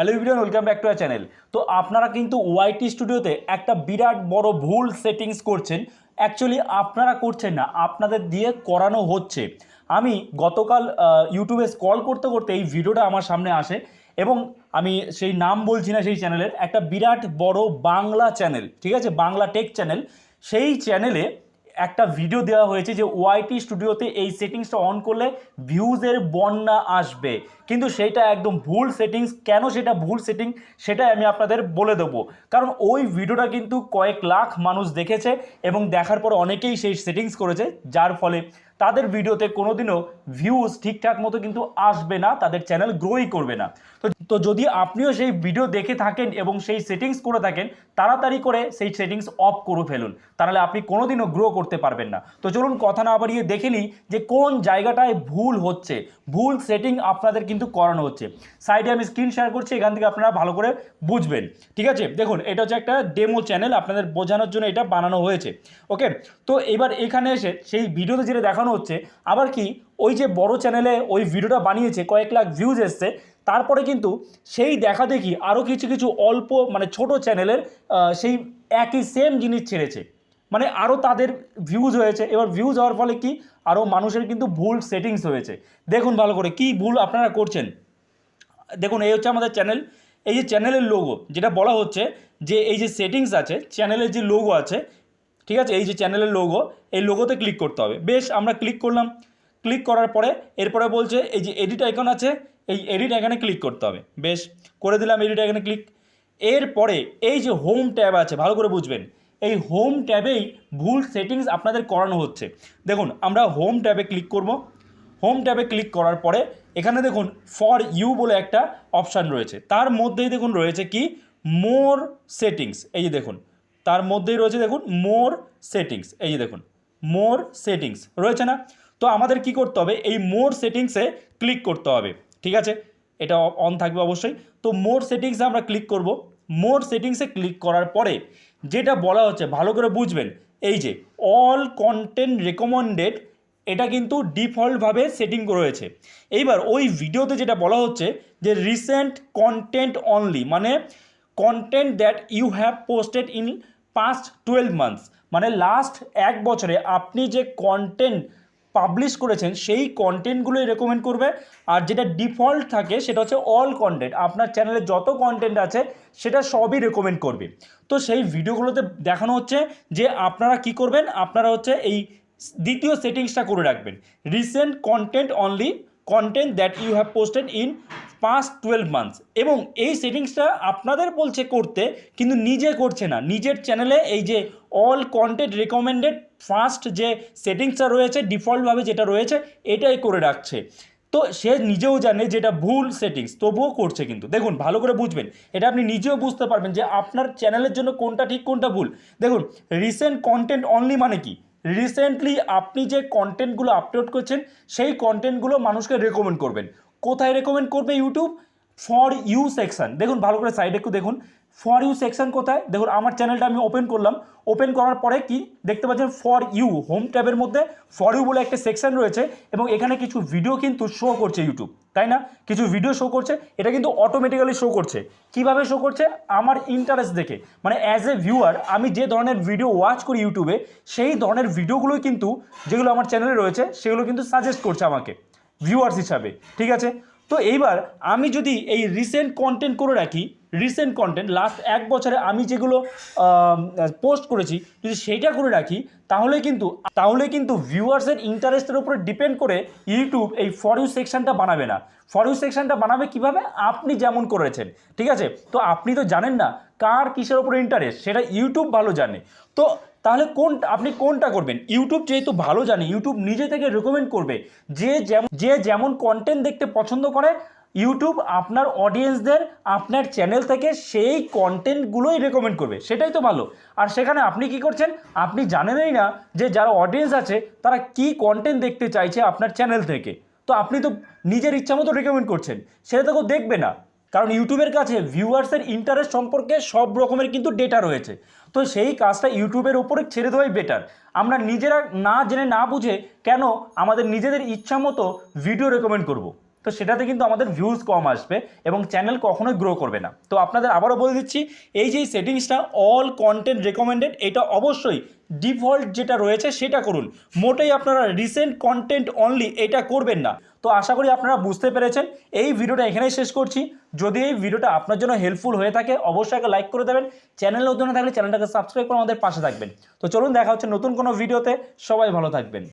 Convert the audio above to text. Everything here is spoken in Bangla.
Hello video welcome back to our channel তো আপনারা কিন্তু ওয়াইটি স্টুডিওতে একটা বিরাট বড় ভুল সেটিংস করছেন। অ্যাকচুয়ালি আপনারা করছেন না, আপনাদের দিয়ে করানো হচ্ছে। আমি গতকাল ইউটিউবে স্ক্রল করতে করতে এই ভিডিওটা আমার সামনে আসে এবং আমি সেই নাম বলছি না সেই চ্যানেলের একটা বিরাট বড় বাংলা চ্যানেল ঠিক আছে? বাংলা টেক চ্যানেল সেই চ্যানেলে একটা ভিডিও দেওয়া হয়েছে যে ওয়াইটি স্টুডিওতে এই সেটিংসটা অন করলে ভিউজের বন্যা আসবে। কিন্তু সেটা একদম ভুল সেটিংস কেন সেটা ভুল সেটিং সেটা আমি আপনাদের বলে দেবো। কারণ ওই ভিডিওটা কিন্তু কয়েক লাখ মানুষ দেখেছে এবং দেখার পর অনেকেই সেই সেটিংস করেছে, যার ফলে তাদের ভিডিওতে কোনোদিনও ভিউজ ঠিকঠাক মতো কিন্তু আসবে না, তাদের চ্যানেল গ্রোই করবে না। তো তো যদি আপনিও সেই ভিডিও দেখে থাকেন এবং সেই সেটিংস করে থাকেন, তাড়াতাড়ি করে সেই সেটিংস অফ করে ফেলুন। তাহলে আপনি কোনোদিনও গ্রো করতে পারবেন না। তো চলুন কথা না বাড়িয়ে দেখে নিই যে কোন জায়গাটায় ভুল হচ্ছে। ভুল সেটিং আপনাদের কিন্তু করানো হচ্ছে। সাইডে আমি স্ক্রিন শেয়ার করছি, এখান থেকে আপনারা ভালো করে বুঝবেন। ঠিক আছে? দেখুন, এটা হচ্ছে একটা ডেমো চ্যানেল আপনাদের বোঝানোর জন্য এটা বানানো হয়েছে। ওকে তো এবার এখানে এসে সেই ভিডিওতে যেটা দেখানো হচ্ছে। আবার কি, ওই যে বড় চ্যানেলে ওই ভিডিওটা বানিয়েছে, কয়েক লাখ ভিউজ এসছে, তারপরে কিন্তু সেই দেখা দেখি আরও কিছু কিছু অল্প মানে ছোট চ্যানেলের সেই একই সেম জিনিস ছেড়েছে। মানে আরও তাদের ভিউজ হয়েছে, এবার ভিউজ হওয়ার ফলে কি আরও মানুষের কিন্তু ভুল সেটিংস হয়েছে। দেখুন ভালো করে, কি ভুল আপনারা করছেন। দেখুন, এই হচ্ছে আমাদের চ্যানেল এই যে চ্যানেলের লোগো যেটা বলা হচ্ছে যে এই যে সেটিংস আছে চ্যানেলের যে লোগো আছে ঠিক আছে? এই যে চ্যানেলের লোগো এই লোগোতে ক্লিক করতে হবে। বেশ, আমরা ক্লিক করলাম। ক্লিক করার পরে, এরপরে বলছে, এই যে এডিট আইকন আছে, এই এডিট আইকনে ক্লিক করতে হবে। বেশ, করে দিলাম এডিট আইকনে ক্লিক এরপরে, এই যে হোম ট্যাব আছে, ভালো করে বুঝবেন। এই হোম ট্যাবেই ভুল সেটিংস আপনাদের করানো হচ্ছে। দেখুন, আমরা হোম ট্যাবে ক্লিক করব। হোম ট্যাবে ক্লিক করার পরে, এখানে দেখুন ফর ইউ বলে একটা অপশান রয়েছে। তার মধ্যেই দেখুন, রয়েছে কি? মোর সেটিংস এই যে দেখুন তার মধ্যেই রয়েছে দেখুন মোর সেটিংস এই যে দেখুন মোর সেটিংস রয়েছে না? তো আমাদের কি করতে হবে? এই মোর সেটিংসে ক্লিক করতে হবে। ঠিক আছে? এটা অন থাকবে অবশ্যই। তো মোর সেটিংসে আমরা ক্লিক করব। মোর সেটিংসে ক্লিক করার পরে যেটা বলা হচ্ছে, ভালো করে বুঝবেন, এই যে অল কন্টেন্ট রেকমেন্ডেড এটা কিন্তু ডিফল্টভাবে সেটিং রয়েছে। এইবার ওই ভিডিওতে যেটা বলা হচ্ছে যে রিসেন্ট কন্টেন্ট অনলি মানে content that you have posted in past twelve months মানে লাস্ট এক বছরে আপনি যে কন্টেন্ট পাবলিশ করেছেন, সেই কন্টেন্টগুলোই রেকমেন্ড করবে। আর যেটা ডিফল্ট থাকে, সেটা হচ্ছে অল কন্টেন্ট আপনার চ্যানেলে যত কন্টেন্ট আছে, সেটা সবই রেকমেন্ড করবে। তো সেই ভিডিওগুলোতে দেখানো হচ্ছে যে আপনারা কি করবেন? আপনারা হচ্ছে এই দ্বিতীয় সেটিংসটা করে রাখবেন। Recent content only content that you have posted in past twelve months এবং এই সেটিংসটা আপনাদের বলছে করতে, কিন্তু নিজে করছে না। নিজের চ্যানেলে এই যে অল কন্টেন্ট রেকমেন্ডেড ফার্স্ট যে সেটিংসটা রয়েছে ডিফল্টভাবে যেটা রয়েছে, এটাই করে রাখছে। তো সে নিজেও জানে যেটা ভুল সেটিংস তবুও করছে কিন্তু। দেখুন, ভালো করে বুঝবেন। এটা আপনি নিজেও বুঝতে পারবেন যে আপনার চ্যানেলের জন্য কোনটা ঠিক, কোনটা ভুল। দেখুন রিসেন্ট কন্টেন্ট অনলি মানে কি? রিসেন্টলি আপনি যে কন্টেন্টগুলো আপলোড করছেন, সেই কন্টেন্টগুলো মানুষকে রেকমেন্ড করবেন। কোথায় রেকমেন্ড করবে ইউটিউব ফর ইউ সেকশান দেখুন, ভালো করে সাইডে একটু দেখুন। ফর ইউ সেকশন কোথায়? দেখুন, আমার চ্যানেলটা আমি ওপেন করলাম। ওপেন করার পরে কি? দেখতে পাচ্ছেন ফর ইউ হোম ট্যাবের মধ্যে ফর ইউ বলে একটা সেকশন রয়েছে এবং এখানে কিছু ভিডিও কিন্তু শো করছে ইউটিউব তাই না? কিছু ভিডিও শো করছে, এটা কিন্তু অটোমেটিক্যালি শো করছে। কীভাবে শো করছে? আমার ইন্টারেস্ট দেখে। মানে অ্যাজ এ ভিউয়ার আমি যে ধরনের ভিডিও ওয়াচ করি ইউটিউবে সেই ধরনের ভিডিওগুলোই কিন্তু যেগুলো আমার চ্যানেলে রয়েছে, সেগুলো কিন্তু সাজেস্ট করছে আমাকে ভিউয়ার্স হিসাবে, ঠিক আছে? তো এইবার আমি যদি এই রিসেন্ট কন্টেন্ট করে রাখি রিসেন্ট কন্টেন্ট লাস্ট এক বছরে আমি যেগুলো পোস্ট করেছি, যদি সেইটা করে রাখি, তাহলে কিন্তু তাহলে কিন্তু ভিউয়ার্সের ইন্টারেস্টের উপরে ডিপেন্ড করে ইউটিউব এই ফর ইউ সেকশনটা বানাবে না। ফর ইউ সেকশনটা বানাবে কীভাবে? আপনি যেমন করেছেন, ঠিক আছে? তো আপনি তো জানেন না কার কিসের উপরে ইন্টারেস্ট সেটা ইউটিউব ভালো জানে। তো তাহলে কোন, আপনি কোনটা করবেন? ইউটিউব যেহেতু ভালো জানে ইউটিউব নিজে থেকে রেকমেন্ড করবে, যে যেমন যে যেমন কন্টেন্ট দেখতে পছন্দ করে ইউটিউব আপনার অডিয়েন্সদের আপনার চ্যানেল থেকে সেই কন্টেন্টগুলোই রেকমেন্ড করবে। সেটাই তো ভালো। আর সেখানে আপনি কি করছেন? আপনি জানেনই না যে যারা অডিয়েন্স আছে, তারা কি কন্টেন্ট দেখতে চাইছে আপনার চ্যানেল থেকে। তো আপনি তো নিজের ইচ্ছা মতো রেকমেন্ড করছেন। সেটা তো কেউ দেখবে না। কারণ ইউটিউবের কাছে ভিউয়ার্সের ইন্টারেস্ট সম্পর্কে সব রকমের কিন্তু ডেটা রয়েছে। তো সেই কাজটা ইউটিউবের উপরে ছেড়ে দেওয়াই বেটার আমরা নিজেরা না জেনে না বুঝে কেন আমাদের নিজেদের ইচ্ছা মতো ভিডিও রেকমেন্ড করব। তো সেটাতে কিন্তু আমাদের ভিউজ কম আসবে এবং চ্যানেল কখনোই গ্রো করবে না। তো আপনাদের আবারও বলে দিচ্ছি, এই যে সেটিংসটা অল কন্টেন্ট রেকমেন্ডেড এটা অবশ্যই ডিফল্ট যেটা রয়েছে সেটা করুন। মোটেই আপনারা রিসেন্ট কন্টেন্ট অনলি এটা করবেন না। তো আশা করি আপনারা বুঝতে পেরেছেন। এই ভিডিওটা এখানেই শেষ করছি। যদি এই ভিডিওটা আপনার জন্য হেল্পফুল হয়ে থাকে, অবশ্যই একটা লাইক করে দেবেন। চ্যানেল নতুন থাকলে চ্যানেলটাকে সাবস্ক্রাইব করে আমাদের পাশে থাকবেন। তো চলুন দেখা হচ্ছে নতুন কোনো ভিডিওতে। সবাই ভালো থাকবেন।